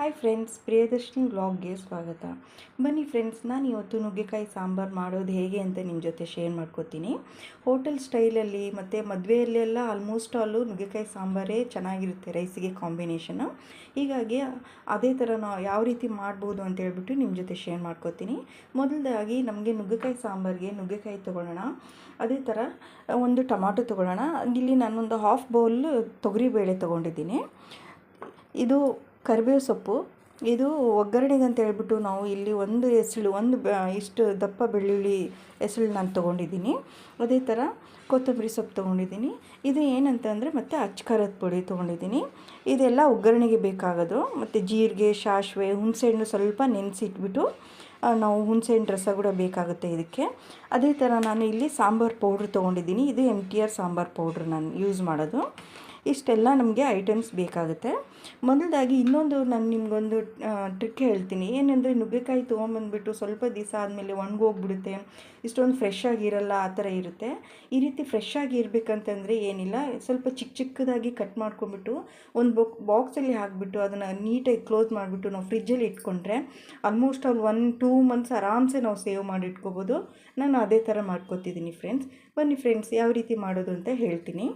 Hi friends Priyadarshini ವ್ಲಾಗ್ಗೆ ಸ್ವಾಗತ. ಬನ್ನಿ friends ನಾನು ಇವತ್ತು ನುಗ್ಗೆಕಾಯಿ ಸಾಂಬಾರು ಮಾಡೋದು ಹೇಗೆ ಅಂತ ನಿಮ್ಮ ಜೊತೆ ಶೇರ್ ಮಾಡ್ಕೋತೀನಿ. ಹೋಟೆಲ್ ಸ್ಟೈಲಲ್ಲಿ ಮತ್ತು ಮದುವೆಯಲ್ಲೆಲ್ಲ ಆಲ್ಮೋಸ್ಟ್ ಆಲು ನುಗ್ಗೆಕಾಯಿ ಸಾಂಬಾರೇ ಚೆನ್ನಾಗಿರುತ್ತೆ ರೈಸಿಗೆ ಕಾಂಬಿನೇಷನು ಹೀಗಾಗಿ ಅದೇ ಥರ ನಾವು ಯಾವ ರೀತಿ ಮಾಡ್ಬೋದು ಅಂತ ಹೇಳ್ಬಿಟ್ಟು ನಿಮ್ಮ ಜೊತೆ ಶೇರ್ ಮಾಡ್ಕೋತೀನಿ. ಮೊದಲದಾಗಿ ನಮಗೆ ನುಗ್ಗೆಕಾಯಿ ಸಾಂಬಾರಿಗೆ ನುಗ್ಗೆಕಾಯಿ ತೊಗೊಳ್ಳೋಣ. ಅದೇ ಥರ ಒಂದು ಟೊಮಾಟೊ ತೊಗೊಳ್ಳೋಣ. ಇಲ್ಲಿ ನಾನೊಂದು ಹಾಫ್ ಬೌಲ್ ತೊಗರಿಬೇಳೆ ತೊಗೊಂಡಿದ್ದೀನಿ. ಇದು ಕರಿಬೇವು ಸೊಪ್ಪು. ಇದು ಒಗ್ಗರಣೆಗೆ ಅಂತ ಹೇಳ್ಬಿಟ್ಟು ನಾವು ಇಲ್ಲಿ ಒಂದು ಎಸಳು ಒಂದು ಇಷ್ಟು ದಪ್ಪ ಬೆಳ್ಳುಳ್ಳಿ ಎಸಳು ನಾನು ತೊಗೊಂಡಿದ್ದೀನಿ. ಅದೇ ಥರ ಕೊತ್ತಂಬರಿ ಸೊಪ್ಪು ತೊಗೊಂಡಿದ್ದೀನಿ. ಇದು ಏನಂತಂದರೆ ಮತ್ತು ಅಚ್ಕಾರದ ಪುಡಿ ತೊಗೊಂಡಿದ್ದೀನಿ. ಇದೆಲ್ಲ ಒಗ್ಗರಣೆಗೆ ಬೇಕಾಗೋದು. ಮತ್ತು ಜೀರಿಗೆ ಸಾಸಿವೆ ಹುಣಸೆಹಣ್ಣು ಸ್ವಲ್ಪ ನೆನೆಸಿಟ್ಬಿಟ್ಟು ನಾವು ಹುಣಸೆಹಣ್ಣು ರಸ ಕೂಡ ಬೇಕಾಗುತ್ತೆ ಇದಕ್ಕೆ. ಅದೇ ಥರ ನಾನು ಇಲ್ಲಿ ಸಾಂಬಾರು ಪೌಡ್ರ್ ತೊಗೊಂಡಿದ್ದೀನಿ. ಇದು M T R sambar powder ನಾನು ಯೂಸ್ ಮಾಡೋದು. ಇಷ್ಟೆಲ್ಲ ನಮಗೆ ಐಟಮ್ಸ್ ಬೇಕಾಗುತ್ತೆ. ಮೊದಲದಾಗಿ ಇನ್ನೊಂದು ನಾನು ನಿಮಗೊಂದು ಟ್ರಿಕ್ ಹೇಳ್ತೀನಿ. ಏನಂದರೆ ನುಗ್ಗೆಕಾಯಿ ತೊಗೊಂಬಂದ್ಬಿಟ್ಟು ಸ್ವಲ್ಪ ದಿವಸ ಆದಮೇಲೆ ಒಣಗೋಗ್ಬಿಡುತ್ತೆ. ಇಷ್ಟೊಂದು ಫ್ರೆಶ್ ಆಗಿರಲ್ಲ, ಆ ಥರ ಇರುತ್ತೆ. ಈ ರೀತಿ ಫ್ರೆಶ್ ಆಗಿ ಇರಬೇಕಂತಂದರೆ ಏನಿಲ್ಲ. ಸ್ವಲ್ಪ ಚಿಕ್ಕ ಚಿಕ್ಕದಾಗಿ ಕಟ್ ಮಾಡ್ಕೊಂಬಿಟ್ಟು ಒಂದು ಬೊಕ್ ಬಾಕ್ಸಲ್ಲಿ ಹಾಕಿಬಿಟ್ಟು ಅದನ್ನು ನೀಟಾಗಿ ಕ್ಲೋಸ್ ಮಾಡಿಬಿಟ್ಟು ನಾವು ಫ್ರಿಜ್ಜಲ್ಲಿ ಇಟ್ಕೊಂಡ್ರೆ ಆಲ್ಮೋಸ್ಟ್ ಅವ್ರು ಒನ್ ಟೂ ಮಂತ್ಸ್ ಆರಾಮ್ಸೆ ನಾವು ಸೇವ್ ಮಾಡಿ ಇಟ್ಕೋಬೋದು. ನಾನು ಅದೇ ಥರ ಮಾಡ್ಕೋತಿದ್ದೀನಿ ಫ್ರೆಂಡ್ಸ್ ಬನ್ನಿ ಫ್ರೆಂಡ್ಸ್ ಯಾವ ರೀತಿ ಮಾಡೋದು ಅಂತ ಹೇಳ್ತೀನಿ.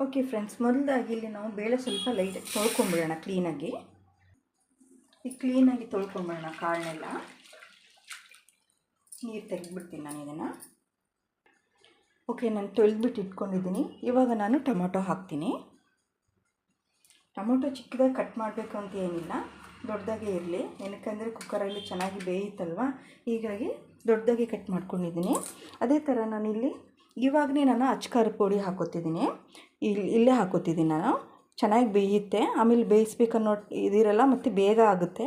ಓಕೆ ಫ್ರೆಂಡ್ಸ್ ಮೊದಲಾಗಿ ಇಲ್ಲಿ ನಾವು ಬೇಳೆ ಸ್ವಲ್ಪ ಲೈಟಾಗಿ ತೊಳ್ಕೊಂಬಿಡೋಣ ಕ್ಲೀನಾಗಿ ಈಗ ಕ್ಲೀನಾಗಿ ತೊಳ್ಕೊಂಬಿಡೋಣ ಕಾಳನ್ನೆಲ್ಲ. ನೀರು ತೆಗೆದ್ಬಿಡ್ತೀನಿ ನಾನು ಇದನ್ನು. ಓಕೆ ನಾನು ತೊಳೆದ್ಬಿಟ್ಟು ಇಟ್ಕೊಂಡಿದ್ದೀನಿ. ಇವಾಗ ನಾನು ಟೊಮೊಟೊ ಹಾಕ್ತೀನಿ. ಟೊಮೊಟೊ ಚಿಕ್ಕದಾಗಿ ಕಟ್ ಮಾಡಬೇಕು ಅಂತ ಏನಿಲ್ಲ. ದೊಡ್ಡದಾಗೆ ಇರಲಿ. ಏನಕ್ಕಂದರೆ ಕುಕ್ಕರಲ್ಲಿ ಚೆನ್ನಾಗಿ ಬೇಯುತ್ತಲ್ವ? ಹೀಗಾಗಿ ದೊಡ್ಡದಾಗಿ ಕಟ್ ಮಾಡ್ಕೊಂಡಿದ್ದೀನಿ. ಅದೇ ಥರ ನಾನಿಲ್ಲಿ ಇವಾಗಲೇ ನಾನು ಅಚ್ಕರ್ ಪುಡಿ ಹಾಕೋತಿದ್ದೀನಿ ಇಲ್ಲಿ ಇಲ್ಲೇ ಹಾಕೋತಿದ್ದೀನಿ ನಾನು. ಚೆನ್ನಾಗಿ ಬೇಯುತ್ತೆ. ಆಮೇಲೆ ಬೇಯಿಸ್ಬೇಕನ್ನೋ ಇದಿರಲ್ಲ, ಮತ್ತು ಬೇಗ ಆಗುತ್ತೆ.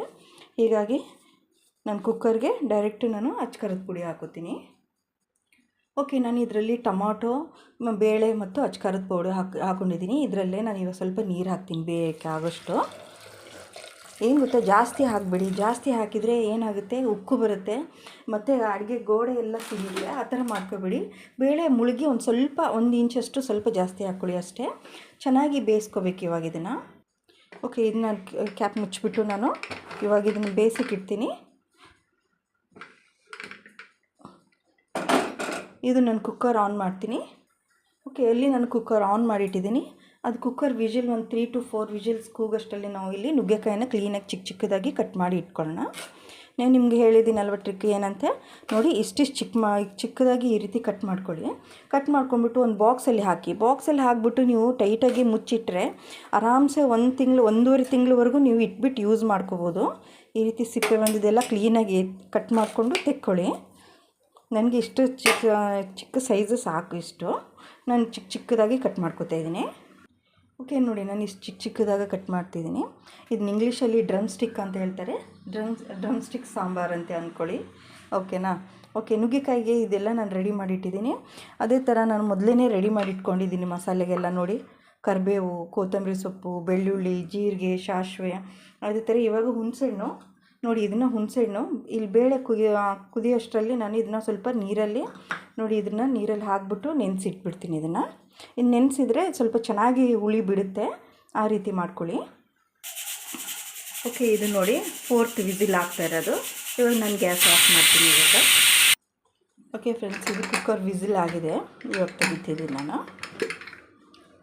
ಹೀಗಾಗಿ ನಾನು ಕುಕ್ಕರ್ಗೆ ಡೈರೆಕ್ಟ್ ನಾನು ಅಚ್ಕಾರದ ಪುಡಿ ಹಾಕೋತೀನಿ ಓಕೆ, ನಾನು ಇದರಲ್ಲಿ ಟೊಮಾಟೊ ಬೇಳೆ ಮತ್ತು ಅಚ್ಕಾರದ ಪೌಡರ್ ಹಾಕಿ ಹಾಕ್ಕೊಂಡಿದ್ದೀನಿ ಇದರಲ್ಲೇ ನಾನು ಇವಾಗ ಸ್ವಲ್ಪ ನೀರು ಹಾಕ್ತೀನಿ, ಬೇಯಕ್ಕೆ ಆಗೋಷ್ಟು. ಏನು ಗೊತ್ತಾ? ಜಾಸ್ತಿ ಹಾಕಬೇಡಿ. ಜಾಸ್ತಿ ಹಾಕಿದರೆ ಏನಾಗುತ್ತೆ? ಉಕ್ಕು ಬರುತ್ತೆ. ಮತ್ತು ಅಡುಗೆ ಗೋಡೆ ಎಲ್ಲ ಸಿಗುತ್ತೆ. ಆ ಥರ ಮಾಡ್ಕೋಬೇಡಿ. ಬೇಳೆ, ಮುಳುಗಿ ಒಂದು ಸ್ವಲ್ಪ, ಒಂದು ಇಂಚಷ್ಟು ಸ್ವಲ್ಪ ಜಾಸ್ತಿ ಹಾಕ್ಕೊಳ್ಳಿ ಅಷ್ಟೇ. ಚೆನ್ನಾಗಿ ಬೇಯಿಸ್ಕೋಬೇಕು ಇವಾಗ ಇದನ್ನು. ಓಕೆ ಇದನ್ನ ಕ್ಯಾಪ್ ಮುಚ್ಚಿಬಿಟ್ಟು ನಾನು ಇವಾಗ ಇದನ್ನು ಬೇಯಿಸಿಟ್ಟಿರ್ತೀನಿ ಇದು ನಾನು ಕುಕ್ಕರ್ ಆನ್ ಮಾಡ್ತೀನಿ. ಓಕೆ ಎಲ್ಲಿ ನಾನು ಕುಕ್ಕರ್ ಆನ್ ಮಾಡಿಟ್ಟಿದ್ದೀನಿ. ಅದು ಕುಕ್ಕರ್ ವಿಜಿಲ್ ಒಂದು ತ್ರೀ ಟು ಫೋರ್ ವಿಜಿಲ್ಸ್ ಕೂಗಷ್ಟಲ್ಲಿ ನಾವು ಇಲ್ಲಿ ನುಗ್ಗೆಕಾಯಿನ ಕ್ಲೀನಾಗಿ ಚಿಕ್ಕ ಚಿಕ್ಕದಾಗಿ ಕಟ್ ಮಾಡಿ ಇಟ್ಕೊಳ್ಳೋಣ ನಾನು ನಿಮಗೆ ಹೇಳಿದ್ದೀನಲ್ವ ಟ್ರಿಕ್ ಏನಂತೆ? ನೋಡಿ ಇಷ್ಟಿಷ್ಟು ಚಿಕ್ಕ ಮಾ, ಚಿಕ್ಕದಾಗಿ ಈ ರೀತಿ ಕಟ್ ಮಾಡ್ಕೊಳ್ಳಿ. ಕಟ್ ಮಾಡ್ಕೊಂಬಿಟ್ಟು ಒಂದು ಬಾಕ್ಸಲ್ಲಿ ಹಾಕಿ. ಬಾಕ್ಸಲ್ಲಿ ಹಾಕ್ಬಿಟ್ಟು ನೀವು ಟೈಟಾಗಿ ಮುಚ್ಚಿಟ್ರೆ ಆರಾಮ್ಸೆ ಒಂದು ತಿಂಗಳು, ಒಂದೂವರೆ ತಿಂಗಳವರೆಗೂ ನೀವು ಇಟ್ಬಿಟ್ಟು ಯೂಸ್ ಮಾಡ್ಕೋಬೋದು. ಈ ರೀತಿ ಸಿಪ್ಪೆ ಬಂದಿದ್ದೆಲ್ಲ ಕ್ಲೀನಾಗಿ ಕಟ್ ಮಾಡಿಕೊಂಡು ತೆಕ್ಕೊಳ್ಳಿ. ನನಗೆ ಇಷ್ಟು ಚಿಕ್ಕ ಚಿಕ್ಕ ಸೈಜು ಸಾಕು ಇಷ್ಟು. ನಾನು ಚಿಕ್ಕ ಚಿಕ್ಕದಾಗಿ ಕಟ್ ಮಾಡ್ಕೋತಾ ಇದ್ದೀನಿ. ಓಕೆ, ನೋಡಿ ನಾನು ಇಷ್ಟು ಚಿಕ್ಕ ಚಿಕ್ಕದಾಗ ಕಟ್ ಮಾಡ್ತಿದ್ದೀನಿ ಇದನ್ನ ಇಂಗ್ಲೀಷಲ್ಲಿ ಡ್ರಮ್ ಸ್ಟಿಕ್ ಅಂತ ಹೇಳ್ತಾರೆ. ಡ್ರಮ್ ಡ್ರಮ್ ಸ್ಟಿಕ್ ಸಾಂಬಾರು ಅಂತ ಅಂದ್ಕೊಳ್ಳಿ ಓಕೆನಾ? ಓಕೆ, ನುಗ್ಗೆಕಾಯಿಗೆ ಇದೆಲ್ಲ ನಾನು ರೆಡಿ ಮಾಡಿಟ್ಟಿದ್ದೀನಿ ಅದೇ ಥರ ನಾನು ಮೊದಲೇ ರೆಡಿ ಮಾಡಿ ಇಟ್ಕೊಂಡಿದ್ದೀನಿ ಮಸಾಲೆಗೆಲ್ಲ ನೋಡಿ. ಕರಿಬೇವು, ಕೊತ್ತಂಬರಿ ಸೊಪ್ಪು, ಬೆಳ್ಳುಳ್ಳಿ, ಜೀರಿಗೆ, ಸಾಸಿವೆ, ಅದೇ ಥರ ಇವಾಗ ಹುಣಸೆಹಣ್ಣು ನೋಡಿ ಇದನ್ನು ಹುಣಸೆಹಣ್ಣು. ಇಲ್ಲಿ ಬೇಳೆ ಕುದಿಯೋ, ಕುದಿಯೋಷ್ಟರಲ್ಲಿ ನಾನು ಇದನ್ನ ಸ್ವಲ್ಪ ನೀರಲ್ಲಿ, ನೋಡಿ ಇದನ್ನು ನೀರಲ್ಲಿ ಹಾಕ್ಬಿಟ್ಟು ನೆನೆಸಿಟ್ಬಿಡ್ತೀನಿ ಇದನ್ನು. ಇನ್ನು ನೆನೆಸಿದ್ರೆ ಸ್ವಲ್ಪ ಚೆನ್ನಾಗಿ ಹುಳಿ ಬಿಡುತ್ತೆ. ಆ ರೀತಿ ಮಾಡ್ಕೊಳ್ಳಿ. ಓಕೆ, ಇದು ನೋಡಿ ಫೋರ್ತ್ ವಿಸಿಲ್ ಆಗ್ತಾ ಇರೋದು. ಇವಾಗ ನಾನು ಗ್ಯಾಸ್ ಆಫ್ ಮಾಡ್ತೀನಿ ಇವಾಗ ಓಕೆ, ಫ್ರೆಂಡ್ಸ್, ಇದು ಕುಕ್ಕರ್ ವಿಸಿಲ್ ಆಗಿದೆ. ಇವಾಗ ತೆಗಿತಿದ್ದೀನಿ ನಾನು.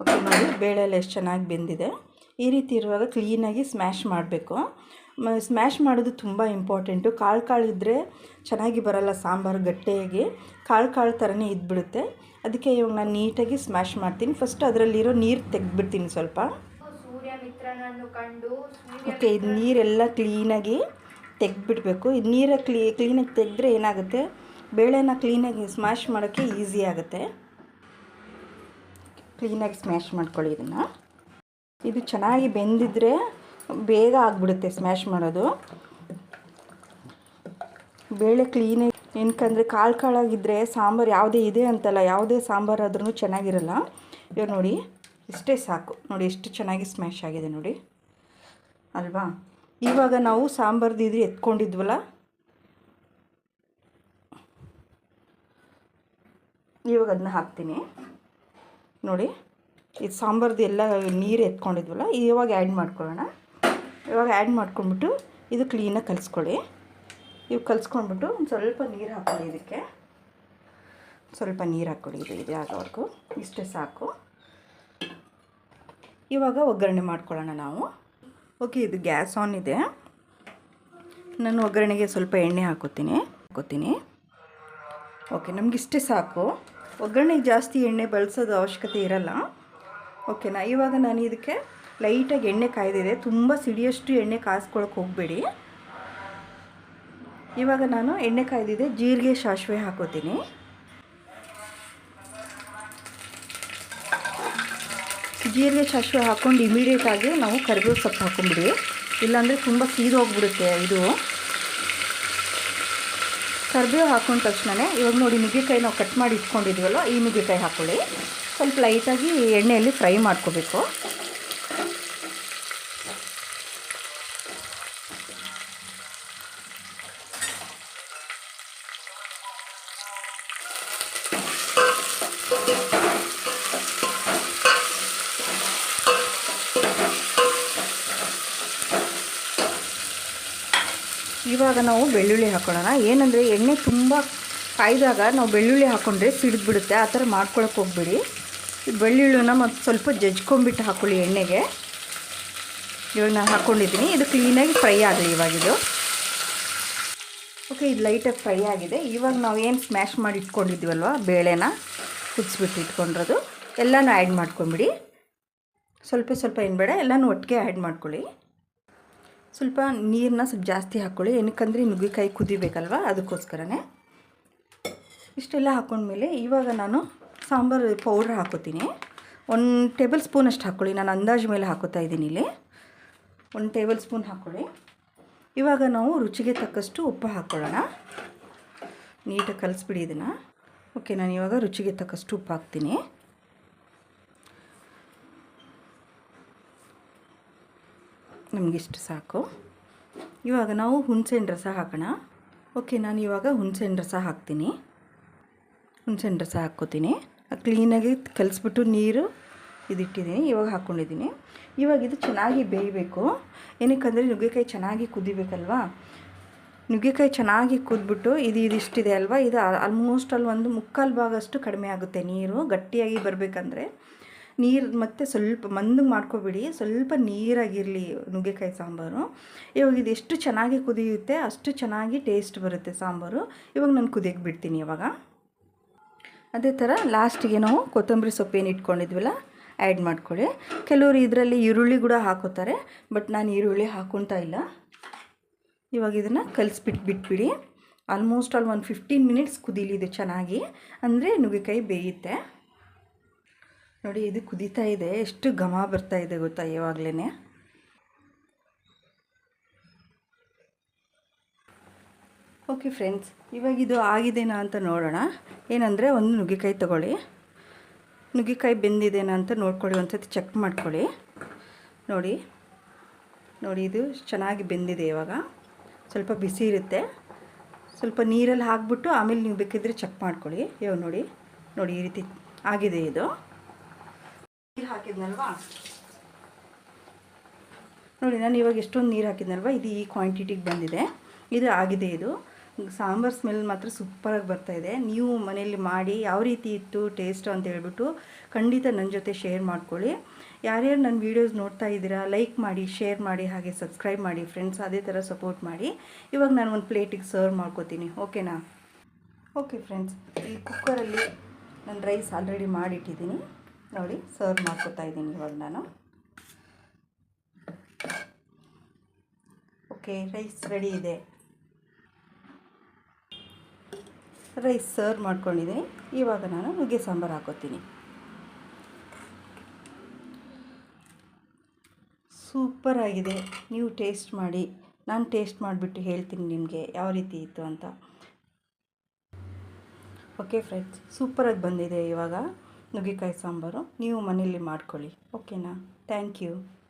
ಓಕೆ, ನೋಡಿ ಬೇಳೆಲ್ಲ ಎಷ್ಟು ಚೆನ್ನಾಗಿ ಬೆಂದಿದೆ. ಈ ರೀತಿ ಇರುವಾಗ ಕ್ಲೀನಾಗಿ ಸ್ಮ್ಯಾಶ್ ಮಾಡಬೇಕು. ಸ್ಮ್ಯಾಶ್ ಮಾಡೋದು ತುಂಬ ಇಂಪಾರ್ಟೆಂಟು ಕಾಳು ಕಾಳು ಇದ್ದರೆ ಚೆನ್ನಾಗಿ ಬರೋಲ್ಲ ಸಾಂಬಾರು ಗಟ್ಟಿಯಾಗಿ. ಕಾಳು ಕಾಳು ಥರನೇ ಇದ್ಬಿಡುತ್ತೆ. ಅದಕ್ಕೆ ಇವಾಗ ನಾನು ನೀಟಾಗಿ ಸ್ಮ್ಯಾಶ್ ಮಾಡ್ತೀನಿ. ಫಸ್ಟ್ ಅದರಲ್ಲಿರೋ ನೀರು ತೆಗೆದ್ಬಿಡ್ತೀನಿ ಸ್ವಲ್ಪ. ಓಕೆ ಇದು ನೀರೆಲ್ಲ ಕ್ಲೀನಾಗಿ ತೆಗೆದ್ಬಿಡ್ಬೇಕು. ಇದು ನೀರ ಕ್ಲೀ ಕ್ಲೀನಾಗಿ ತೆಗೆದ್ರೆ ಏನಾಗುತ್ತೆ? ಬೇಳೆನ ಕ್ಲೀನಾಗಿ ಸ್ಮ್ಯಾಶ್ ಮಾಡೋಕ್ಕೆ ಈಸಿ ಆಗುತ್ತೆ. ಕ್ಲೀನಾಗಿ ಸ್ಮ್ಯಾಶ್ ಮಾಡ್ಕೊಳ್ಳಿ ಇದನ್ನು. ಇದು ಚೆನ್ನಾಗಿ ಬೆಂದಿದ್ರೆ ಬೇಗ ಆಗಿಬಿಡುತ್ತೆ ಸ್ಮ್ಯಾಶ್ ಮಾಡೋದು. ಬೇಳೆ ಕ್ಲೀನಾಗಿ ಏನಕ್ಕಂದರೆ ಕಾಳು ಕಾಳಾಗಿದ್ದರೆ ಸಾಂಬಾರು ಯಾವುದೇ ಇದೆ ಅಂತಲ್ಲ, ಯಾವುದೇ ಸಾಂಬಾರು ಆದ್ರೂ ಚೆನ್ನಾಗಿರಲ್ಲ. ಇವಾಗ ನೋಡಿ, ಇಷ್ಟೇ ಸಾಕು. ನೋಡಿ ಎಷ್ಟು ಚೆನ್ನಾಗಿ ಸ್ಮ್ಯಾಶ್ ಆಗಿದೆ ನೋಡಿ. ಅಲ್ವಾ? ಇವಾಗ ನಾವು ಸಾಂಬಾರ್ದು ಇದ್ರೆ ಎತ್ಕೊಂಡಿದ್ವಲ್ಲ? ಇವಾಗ ಅದನ್ನ ಹಾಕ್ತೀನಿ. ನೋಡಿ ಇದು ಸಾಂಬಾರ್ದು ಎಲ್ಲ ನೀರು ಎತ್ಕೊಂಡಿದ್ವಲ್ಲ, ಇವಾಗ ಆ್ಯಡ್ ಮಾಡ್ಕೊಳ್ಳೋಣ. ಇವಾಗ ಆ್ಯಡ್ ಮಾಡ್ಕೊಂಡ್ಬಿಟ್ಟು ಇದು ಕ್ಲೀನಾಗಿ ಕಲಿಸ್ಕೊಳ್ಳಿ. ಇವು ಕಲಿಸ್ಕೊಂಡ್ಬಿಟ್ಟು ಒಂದು ಸ್ವಲ್ಪ ನೀರು ಹಾಕ್ಕೊಳ್ಳಿ ಇದಕ್ಕೆ ಸ್ವಲ್ಪ ನೀರು ಹಾಕ್ಕೊಳ್ಳಿ ಇದು ಇದೆ ಆಗೋವರೆಗೂ. ಇಷ್ಟೇ ಸಾಕು. ಇವಾಗ ಒಗ್ಗರಣೆ ಮಾಡ್ಕೊಳ್ಳೋಣ ನಾವು. ಓಕೆ, ಇದು ಗ್ಯಾಸ್ ಆನ್ ಇದೆ. ನಾನು ಒಗ್ಗರಣೆಗೆ ಸ್ವಲ್ಪ ಎಣ್ಣೆ ಹಾಕೋತೀನಿ. ಹಾಕೋತೀನಿ. ಓಕೆ ನಮಗಿಷ್ಟೇ ಸಾಕು. ಒಗ್ಗರಣೆಗೆ ಜಾಸ್ತಿ ಎಣ್ಣೆ ಬಳಸೋದು ಅವಶ್ಯಕತೆ ಇರಲ್ಲ. ಓಕೆನಾ, ಇವಾಗ ನಾನು ಇದಕ್ಕೆ ಲೈಟಾಗಿ ಎಣ್ಣೆ ಕಾಯ್ದಿದೆ. ತುಂಬ ಸಿಡಿಯಷ್ಟು ಎಣ್ಣೆ ಕಾಯಿಸ್ಕೊಳಕ್ಕೆ ಹೋಗಬೇಡಿ. ಇವಾಗ ನಾನು ಎಣ್ಣೆ ಕಾಯ್ದಿದೆ. ಜೀರಿಗೆ ಸಾಸಿವೆ ಹಾಕೋತೀನಿ. ಜೀರಿಗೆ ಸಾಸಿವೆ ಹಾಕ್ಕೊಂಡು ಇಮಿಡಿಯೇಟಾಗಿ ನಾವು ಕರಿಬೇವು ಸೊಪ್ಪು ಹಾಕೊಂಡ್ಬಿಡಿ. ಇಲ್ಲಾಂದರೆ ತುಂಬ ಸೀದೋಗ್ಬಿಡುತ್ತೆ ಇದು. ಕರಿಬೇವು ಹಾಕೊಂಡ ತಕ್ಷಣವೇ ಇವಾಗ ನೋಡಿ ನುಗ್ಗೆಕಾಯಿ ನಾವು ಕಟ್ ಮಾಡಿ ಇಟ್ಕೊಂಡಿದ್ವಲ್ಲ, ಈ ನುಗ್ಗೆಕಾಯಿ ಹಾಕ್ಕೊಳ್ಳಿ ಸ್ವಲ್ಪ ಲೈಟಾಗಿ ಎಣ್ಣೆಯಲ್ಲಿ ಫ್ರೈ ಮಾಡ್ಕೋಬೇಕು. ಇವಾಗ ನಾವು ಬೆಳ್ಳುಳ್ಳಿ ಹಾಕೊಳ್ಳೋಣ ಏನಂದರೆ ಎಣ್ಣೆ ತುಂಬ ಕಾಯ್ದಾಗ ನಾವು ಬೆಳ್ಳುಳ್ಳಿ ಹಾಕ್ಕೊಂಡ್ರೆ ಸಿಡಿದ್ಬಿಡುತ್ತೆ. ಆ ಥರ ಮಾಡ್ಕೊಳಕ್ಕೆ ಹೋಗ್ಬೇಡಿ. ಬೆಳ್ಳುಳ್ಳಿನ ಮತ್ತು ಸ್ವಲ್ಪ ಜಜ್ಕೊಂಬಿಟ್ಟು ಹಾಕ್ಕೊಳ್ಳಿ ಎಣ್ಣೆಗೆ. ಇವಾಗ ನಾನು ಹಾಕ್ಕೊಂಡಿದ್ದೀನಿ ಇದು ಕ್ಲೀನಾಗಿ ಫ್ರೈ ಆಗಲಿ ಇವಾಗಿದು ಓಕೆ ಇದು. ಲೈಟಾಗಿ ಫ್ರೈ ಆಗಿದೆ. ಇವಾಗ ನಾವು ಏನು ಸ್ಮ್ಯಾಶ್ ಮಾಡಿ ಇಟ್ಕೊಂಡಿದ್ವಲ್ವ? ಬೇಳೆನ ಕುದಿಸ್ಬಿಟ್ಟು ಇಟ್ಕೊಂಡಿರೋದು. ಎಲ್ಲನೂ ಆ್ಯಡ್ ಮಾಡ್ಕೊಂಬಿಡಿ. ಸ್ವಲ್ಪ ಸ್ವಲ್ಪ ಏನು ಬೇಡ, ಎಲ್ಲನೂ ಒಟ್ಟಿಗೆ ಆ್ಯಡ್ ಮಾಡ್ಕೊಳ್ಳಿ. ಸ್ವಲ್ಪ ನೀರನ್ನ ಸ್ವಲ್ಪ ಜಾಸ್ತಿ ಹಾಕ್ಕೊಳ್ಳಿ ಏನಕ್ಕಂದ್ರೆ ನುಗ್ಗೆಕಾಯಿ ಕುದಿಬೇಕಲ್ವ? ಅದಕ್ಕೋಸ್ಕರನೇ. ಇಷ್ಟೆಲ್ಲ ಹಾಕ್ಕೊಂಡ್ಮೇಲೆ ಇವಾಗ ನಾನು ಸಾಂಬಾರು ಪೌಡ್ರ್ ಹಾಕೋತೀನಿ. ಒಂದು ಟೇಬಲ್ ಸ್ಪೂನ್ ಅಷ್ಟು ಹಾಕ್ಕೊಳ್ಳಿ ನಾನು ಅಂದಾಜು ಮೇಲೆ ಹಾಕೋತಾ ಇದ್ದೀನಿ ಇಲ್ಲಿ. ಒಂದು ಟೇಬಲ್ ಸ್ಪೂನ್ ಹಾಕ್ಕೊಳ್ಳಿ ಇವಾಗ ನಾವು ರುಚಿಗೆ ತಕ್ಕಷ್ಟು ಉಪ್ಪು ಹಾಕ್ಕೊಳ್ಳೋಣ ನೀಟಾಗಿ ಕಲಿಸ್ಬಿಡಿ ಇದನ್ನು. ಓಕೆ, ನಾನು ಇವಾಗ ರುಚಿಗೆ ತಕ್ಕಷ್ಟು ಉಪ್ಪು ಹಾಕ್ತೀನಿ. ನಮಗಿಷ್ಟು ಸಾಕು. ಇವಾಗ ನಾವು ಹುಣಸೆಹಣ್ಣು ರಸ ಹಾಕೋಣ. ಓಕೆ, ನಾನು ಇವಾಗ ಹುಣಸೆಹಣ್ಣು ರಸ ಹಾಕ್ತೀನಿ. ಹುಣಸೆಹಣ್ಣು ರಸ ಹಾಕ್ಕೋತೀನಿ. ಕ್ಲೀನಾಗಿ ಕಲಿಸ್ಬಿಟ್ಟು ನೀರು ಇದಿಟ್ಟಿದ್ದೀನಿ, ಇವಾಗ ಹಾಕ್ಕೊಂಡಿದ್ದೀನಿ ಇವಾಗ ಇದು ಚೆನ್ನಾಗಿ ಬೇಯಬೇಕು. ಏನಕ್ಕಂದರೆ ನುಗ್ಗೆಕಾಯಿ ಚೆನ್ನಾಗಿ ಕುದಿಬೇಕಲ್ವಾ? ನುಗ್ಗೆಕಾಯಿ ಚೆನ್ನಾಗಿ ಕುದ್ಬಿಟ್ಟು ಇದು ಇದಿಷ್ಟಿದೆ ಅಲ್ವಾ? ಇದು ಆಲ್ಮೋಸ್ಟ್ ಅಲ್ಲಿ ಒಂದು ಮುಕ್ಕಾಲು ಭಾಗಷ್ಟು ಕಡಿಮೆ ಆಗುತ್ತೆ ನೀರು. ಗಟ್ಟಿಯಾಗಿ ಬರಬೇಕಂದ್ರೆ. ನೀರು ಮತ್ತು ಸ್ವಲ್ಪ ಮಂದಂಗೆ ಮಾಡ್ಕೊಬಿಡಿ. ಸ್ವಲ್ಪ ನೀರಾಗಿರಲಿ ನುಗ್ಗೆಕಾಯಿ ಸಾಂಬಾರು. ಇವಾಗ ಇದು ಎಷ್ಟು ಚೆನ್ನಾಗಿ ಕುದಿಯುತ್ತೆ ಅಷ್ಟು ಚೆನ್ನಾಗಿ ಟೇಸ್ಟ್ ಬರುತ್ತೆ ಸಾಂಬಾರು. ಇವಾಗ ನಾನು ಕುದಿಯಕ್ಕೆ ಬಿಡ್ತೀನಿ ಇವಾಗ. ಅದೇ ಥರ ಲಾಸ್ಟಿಗೆ ನಾವು ಕೊತ್ತಂಬರಿ ಸೊಪ್ಪು ಏನು ಇಟ್ಕೊಂಡಿದ್ವಲ್ಲ ಆ್ಯಡ್ ಮಾಡ್ಕೊಳ್ಳಿ. ಕೆಲವರು ಇದರಲ್ಲಿ ಈರುಳ್ಳಿ ಕೂಡ ಹಾಕೋತಾರೆ, ಬಟ್ ನಾನು ಈರುಳ್ಳಿ ಹಾಕೊತಾ ಇಲ್ಲ. ಇವಾಗ ಇದನ್ನು ಕಲಿಸ್ಬಿಟ್ಟು ಬಿಟ್ಬಿಡಿ. ಆಲ್ಮೋಸ್ಟ್ ಆಲ್ ಒಂದು ಫಿಫ್ಟೀನ್ ಮಿನಿಟ್ಸ್ ಕುದೀಲಿ ಇದು ಚೆನ್ನಾಗಿ. ಅಂದರೆ ನುಗ್ಗೆಕಾಯಿ ಬೇಯುತ್ತೆ. ನೋಡಿ, ಇದು ಕುದೀತಾ ಇದೆ. ಎಷ್ಟು ಘಮ ಬರ್ತಾ ಇದೆ ಗೊತ್ತಾ ಇವಾಗಲೇ ಓಕೆ ಫ್ರೆಂಡ್ಸ್, ಇವಾಗ ಇದು ಆಗಿದೆನಾ ಅಂತ ನೋಡೋಣ. ಏನಂದರೆ, ಒಂದು ನುಗ್ಗೆಕಾಯಿ ತೊಗೊಳ್ಳಿ. ನುಗ್ಗೆಕಾಯಿ ಬೆಂದಿದೆನಾ ಅಂತ ನೋಡ್ಕೊಳ್ಳಿ ಒಂದು ಸತಿ ಚೆಕ್ ಮಾಡ್ಕೊಳ್ಳಿ. ನೋಡಿ ನೋಡಿ, ಇದು ಚೆನ್ನಾಗಿ ಬೆಂದಿದೆ ಇವಾಗ. ಸ್ವಲ್ಪ ಬಿಸಿ ಇರುತ್ತೆ. ಸ್ವಲ್ಪ ನೀರಲ್ಲಿ ಹಾಕ್ಬಿಟ್ಟು ಆಮೇಲೆ ನೀವು ಬೇಕಿದ್ರೆ ಚೆಕ್ ಮಾಡ್ಕೊಳ್ಳಿ. ಇವಾಗ ನೋಡಿ ನೋಡಿ, ಈ ರೀತಿ ಆಗಿದೆ ಇದು. ನೀರು ಹಾಕಿದ್ನಲ್ವಾ? ನೋಡಿ, ನಾನು ಇವಾಗ ಎಷ್ಟೊಂದು ನೀರು ಹಾಕಿದ್ನಲ್ವ? ಇದು ಈ ಕ್ವಾಂಟಿಟಿಗೆ ಬಂದಿದೆ. ಇದು ಆಗಿದೆ ಇದು. ಸಾಂಬಾರು ಸ್ಮೆಲ್ ಮಾತ್ರ ಸೂಪರಾಗಿ ಬರ್ತಾಯಿದೆ ನೀವು ಮನೆಯಲ್ಲಿ ಮಾಡಿ ಯಾವ ರೀತಿ ಇತ್ತು ಟೇಸ್ಟು ಅಂತ ಹೇಳ್ಬಿಟ್ಟು ಖಂಡಿತ ನನ್ನ ಜೊತೆ ಶೇರ್ ಮಾಡ್ಕೊಳ್ಳಿ. ಯಾರ್ಯಾರು ನನ್ನ ವೀಡಿಯೋಸ್ ನೋಡ್ತಾ ಇದ್ದೀರಾ ಲೈಕ್ ಮಾಡಿ ಶೇರ್ ಮಾಡಿ, ಹಾಗೆ ಸಬ್ಸ್ಕ್ರೈಬ್ ಮಾಡಿ ಫ್ರೆಂಡ್ಸ್ ಅದೇ ಥರ ಸಪೋರ್ಟ್ ಮಾಡಿ. ಇವಾಗ ನಾನು ಒಂದು ಪ್ಲೇಟಿಗೆ ಸರ್ವ್ ಮಾಡ್ಕೋತೀನಿ ಓಕೆನಾ ಓಕೆ ಫ್ರೆಂಡ್ಸ್ ಈ ಕುಕ್ಕರಲ್ಲಿ ನಾನು ರೈಸ್ ಆಲ್ರೆಡಿ ಮಾಡಿಟ್ಟಿದ್ದೀನಿ. ನೋಡಿ ಸರ್ವ್ ಮಾಡ್ಕೋತಾ ಇದ್ದೀನಿ ಇವಾಗ ನಾನು. ಓಕೆ ರೈಸ್ ರೆಡಿ ಇದೆ. ರೈಸ್ ಸರ್ವ್ ಮಾಡ್ಕೊಂಡಿದ್ದೀನಿ. ಇವಾಗ ನಾನು ನುಗ್ಗೆ ಸಾಂಬಾರು ಹಾಕೋತೀನಿ. ಸೂಪರಾಗಿದೆ ನೀವು ಟೇಸ್ಟ್ ಮಾಡಿ. ನಾನು ಟೇಸ್ಟ್ ಮಾಡಿಬಿಟ್ಟು ಹೇಳ್ತೀನಿ ನಿಮಗೆ ಯಾವ ರೀತಿ ಇತ್ತು ಅಂತ. ಓಕೆ ಫ್ರೆಂಡ್ಸ್ ಸೂಪರಾಗಿ ಬಂದಿದೆ ಇವಾಗ. ನುಗ್ಗೆಕಾಯಿ ಸಾಂಬಾರು ನೀವು ಮನೆಯಲ್ಲಿ ಮಾಡ್ಕೊಳ್ಳಿ. ಓಕೆನಾ? Thank you.